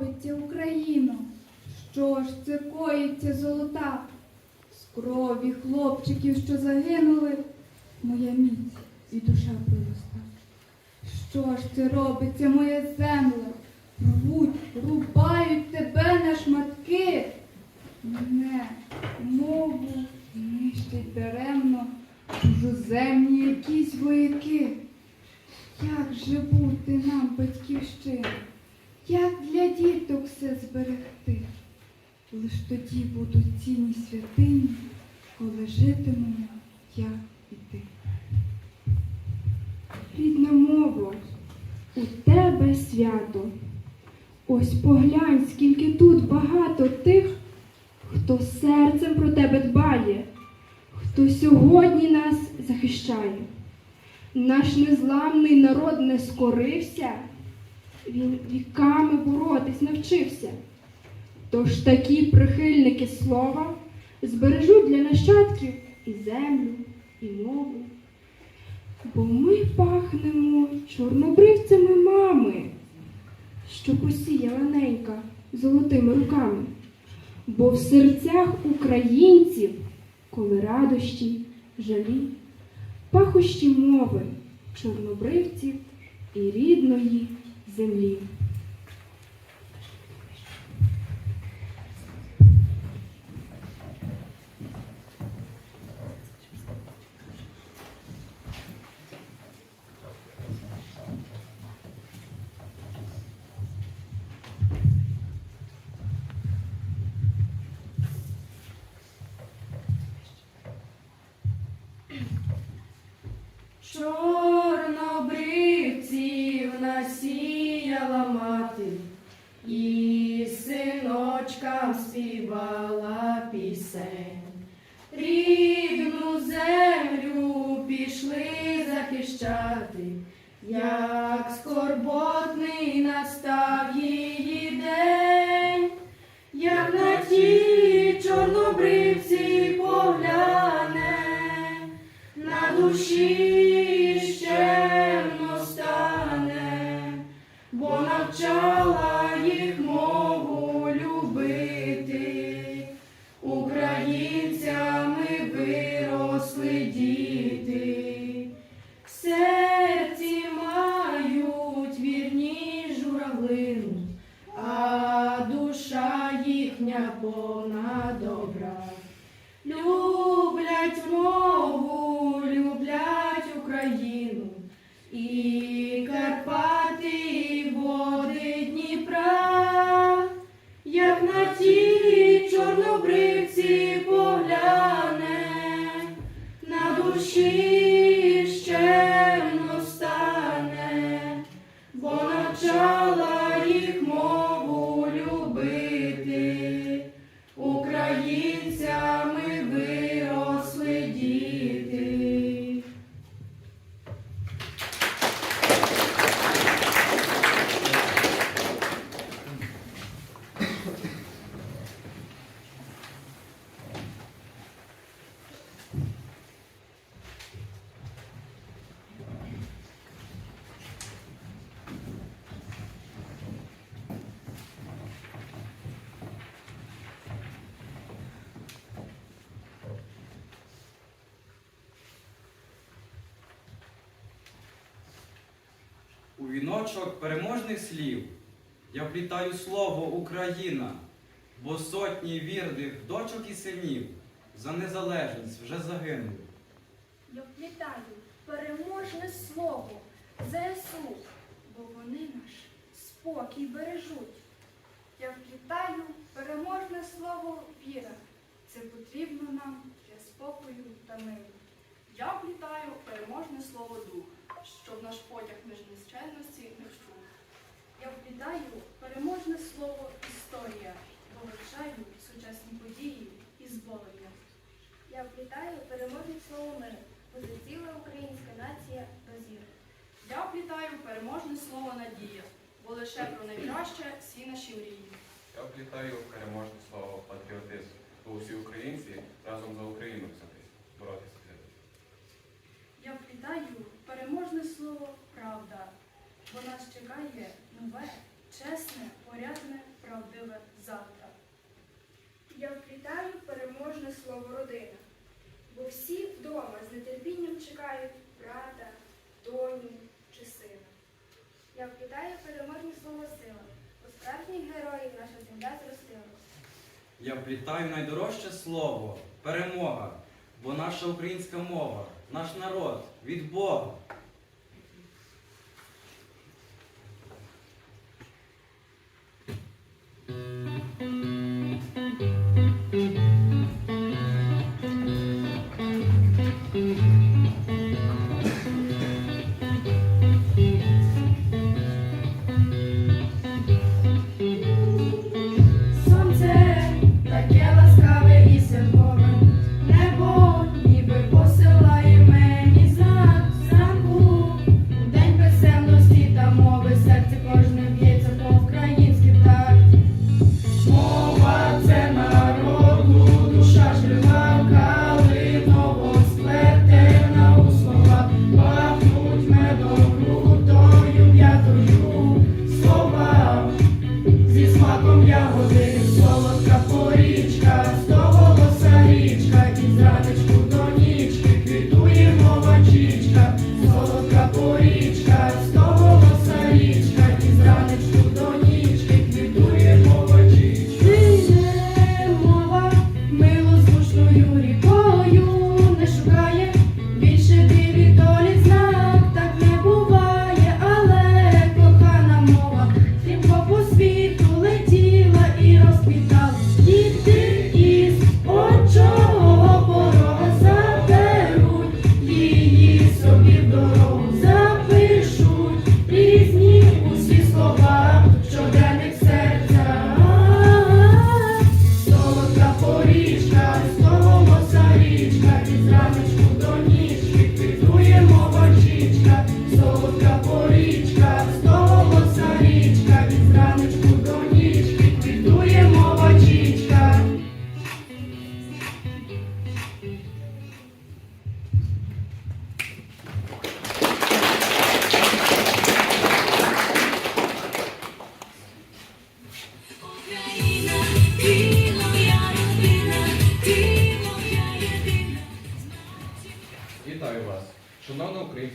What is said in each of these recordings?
робиться, Україно? Що ж це коїться золота? З крові хлопчиків, що загинули, моя міць і душа пророста. Що ж це робиться, моя земля? Рвуть, рубають тебе на шматки. Мене, мову, нищать даремно чужоземні якісь вояки. Як же бути нам, батьківщина? Як для діток все зберегти? Лиш тоді будуть цінні святині, коли житимемо я і ти. Рідна мова, у тебе свято. Ось поглянь, скільки тут багато тих, хто серцем про тебе дбає, хто сьогодні нас захищає. Наш незламний народ не скорився, він віками боротись навчився. Тож такі прихильники слова збережуть для нащадків і землю, і мову. Бо ми пахнемо чорнобривцями мами, що посіяла ненька золотими руками. Бо в серцях українців, коли радощі, жалі, пахощі мови чорнобривців і рідної землі. Чорнобривців насіяла мати, і синочкам співала пісень. Рідну землю пішли захищати, як скорботний настав на У переможних слів я вплітаю слово Україна, бо сотні вірних дочок і синів за незалежність вже загинули. Я вплітаю переможне слово ЗСУ, бо вони наш спокій бережуть. Я вплітаю переможне слово віра. Це потрібно нам для спокою та миру. Я вплітаю переможне слово дух, щоб наш потяг між нескенності не вщух. Я вплітаю переможне слово історія, бо вивчаю сучасні події і зболення. Я вплітаю переможне слово мир, бо ціла українська нація дозір. Я вплітаю переможне слово надія, бо лише про найкраще всі наші мрії. Я вплітаю переможне слово патріотизм, бо усі українці разом за Україну боротися. Я вплітаю переможне слово правда, бо нас чекає нове, чесне, порядне правдиве завтра. Я вплітаю переможне слово родина, бо всі вдома з нетерпінням чекають брата, доню чи сина. Я вплітаю переможне слово сила, бо справжніх героїв наша земля зростила. Я вплітаю найдорожче слово перемога, бо наша українська мова, наш народ від Бога. Смаком ягоди,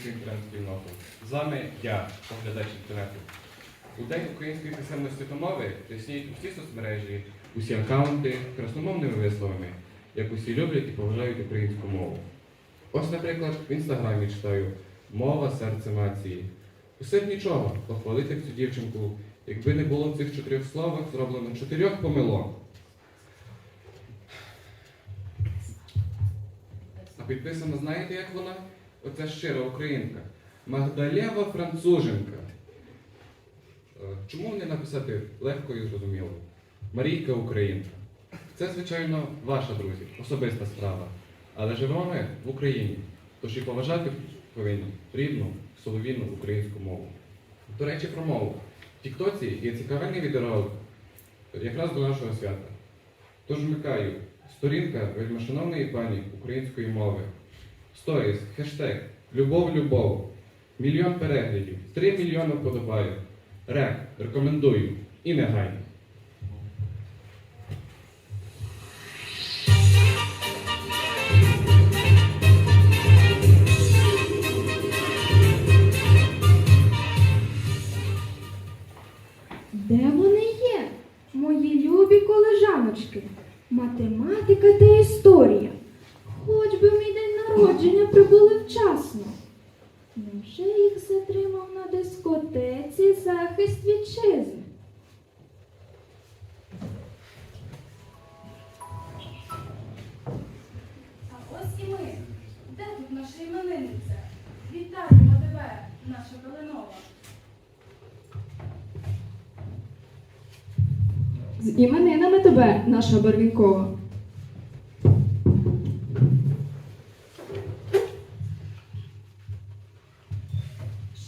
шановна інтернет-спільнота. З вами я, поглядач інтернету. У День української писемності та мови тисніють усі соцмережі, усі аккаунти красномовними висловами, як усі люблять і поважають українську мову. Ось, наприклад, в інстаграмі читаю мова серце нації. Усе б нічого, похвалити цю дівчинку, якби не було в цих чотирьох словах зроблено чотирьох помилок. А підписана, знаєте, як вона? Оця щира українка. Магдалєва француженка. Е, Чому не написати легко і зрозуміло? Марійка Українка. Це, звичайно, ваша, друзі, особиста справа. Але живемо ми в Україні. Тож і поважати повинні рідну, соловінну українську мову. До речі, про мову. В Тіктоці є цікавий відеоролик якраз до нашого свята. Тож вмикаю сторінка вельмишановної пані української мови. Сторіс, хештег, любов, любов. Мільйон переглядів, 3 мільйони вподобайок. Рек, рекомендую. І негайно. З іменинами тебе, наша Барвінкова.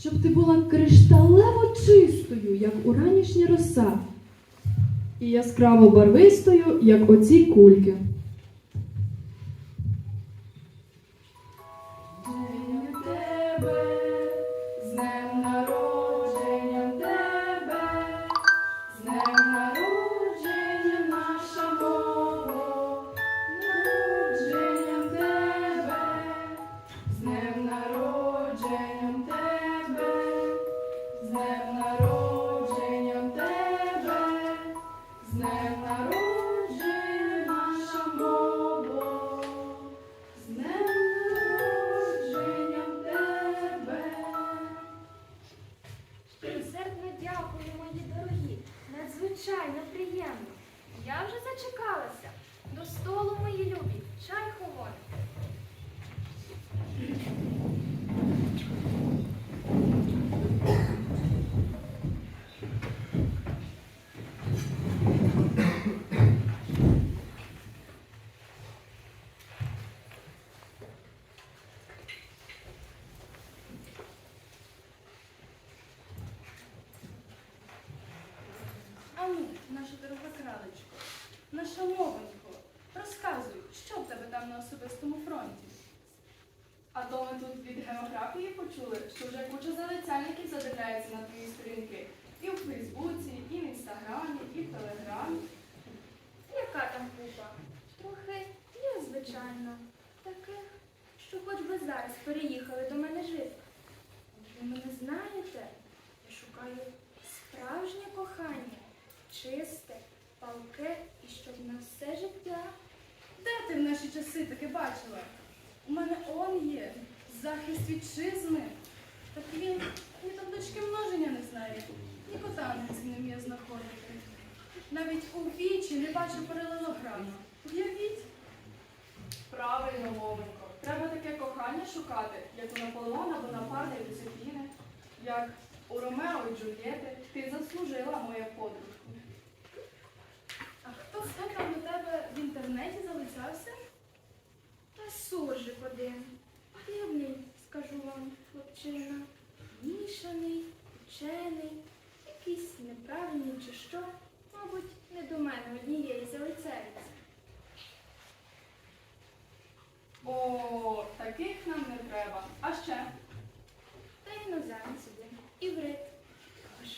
Щоб ти була кришталево чистою, як уранішня роса, і яскраво барвистою, як оці кульки. Наша дорога кралечко, наша мовенько, розказуй, що в тебе там на особистому фронті? А то ми тут від географії почули, що вже куча залицяльників задивляється на твої сторінки. І в Фейсбуці, і в Інстаграмі, і в Телеграмі. Яка там купа? Трохи є, звичайно. Таких, що хоч би зараз переїхали до мене жити. Ви мене знаєте, я шукаю справжнє кохання, чисте, палке і щоб на все життя. Де ти в наші часи таке бачила? У мене он є захист вітчизни. Так він ні таблички множення не знає, ні котанець не вміє знаходити. Навіть у вічі не бачив паралелограму. Уявіть. Правильно, мовенько. Треба таке кохання шукати, як у Наполеона Бонапарта і Жозефіни, як у Ромео і Джульєти. Ти заслужила, моя подружка. А хто хто там до тебе в інтернеті залицявся? Та суржик один. Дивний, скажу вам, хлопчина. Мішаний, учений, якийсь неправильний чи що. Мабуть, не до мене однієї залицяється. О, таких нам не треба. А ще? Та іноземець один. Іврит. Тож,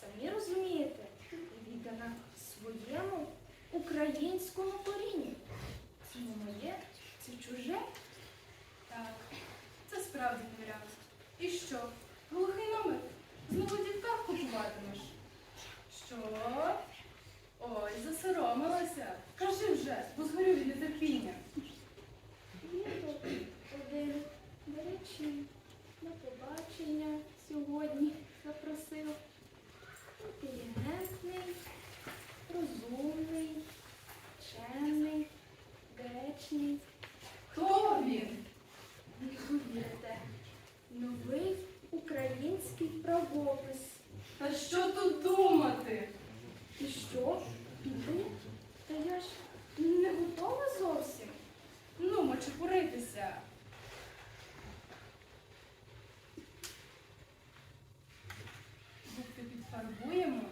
самі розумієте, віддана своєму українському корінню. Це не моє, це чуже. Так, це справді варіант. І що? Глухий номер? Знову дівках купуватимеш? Що? Ой, засоромилася. Кажи вже, бо згорю від нетерпіння. Один, речі, на побачення сьогодні запросив. Інтелігентний, розумний, чемний, гречний. Хто він? Не повірте, новий український правопис. Та що тут думати? І що? Піди? Та я ж не готова зовсім. Ну, мочепуритися. Губки підфарбуємо.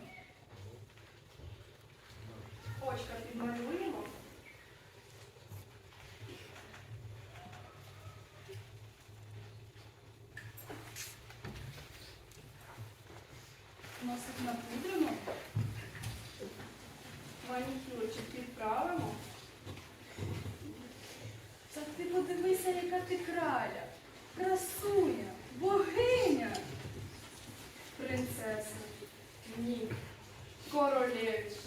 Очка підмалюємо. Носик напудримо. Манікюрчик підправимо. Так ти подивися, яка ти краля, красуня, богиня, принцеса, ні, королевича.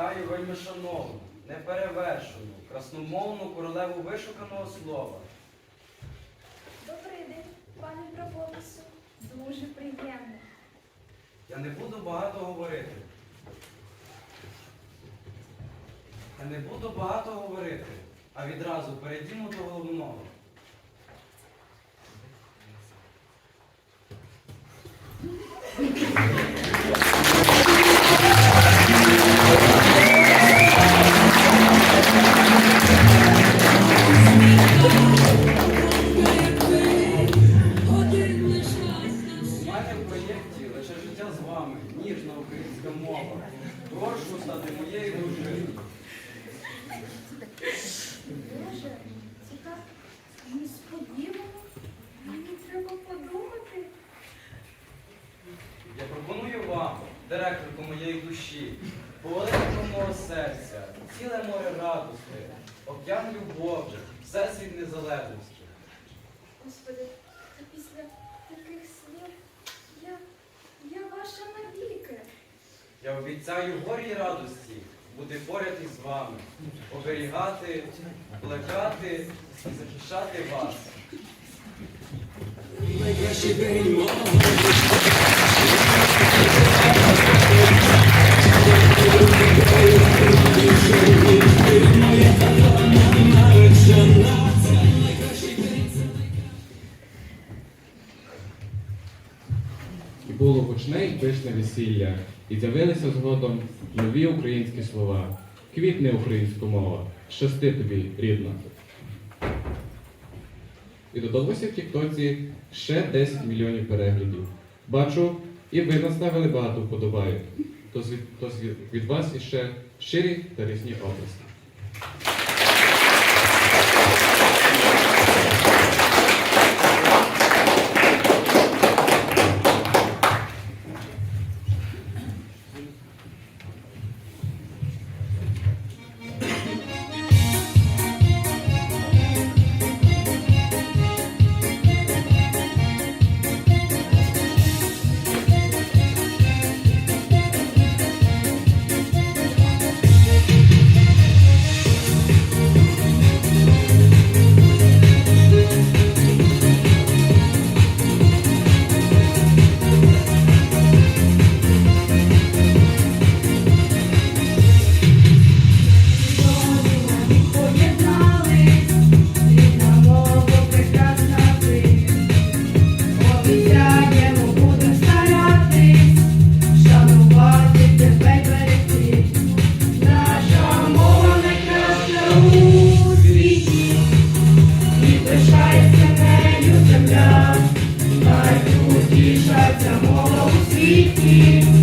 Вітаю вельми шановну, неперевершену, красномовну королеву вишуканого слова. Добрий день, пане правопису. Дуже приємно. Я не буду багато говорити. Я не буду багато говорити, а відразу перейдімо до головного. Я обіцяю горі радості бути поряд із вами, оберігати, плекати і захищати вас. Моя гучне і пишне весілля, і з'явилися згодом нові українські слова. Квітне українська мова, щасти тобі, рідна. І додалося в Тіктоці ще 10 мільйонів переглядів. Бачу, і ви наставили багато вподобаю. То від, від вас іще щирі та різні області. Thank you.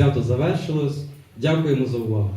свято завершилось. Дякуємо за увагу.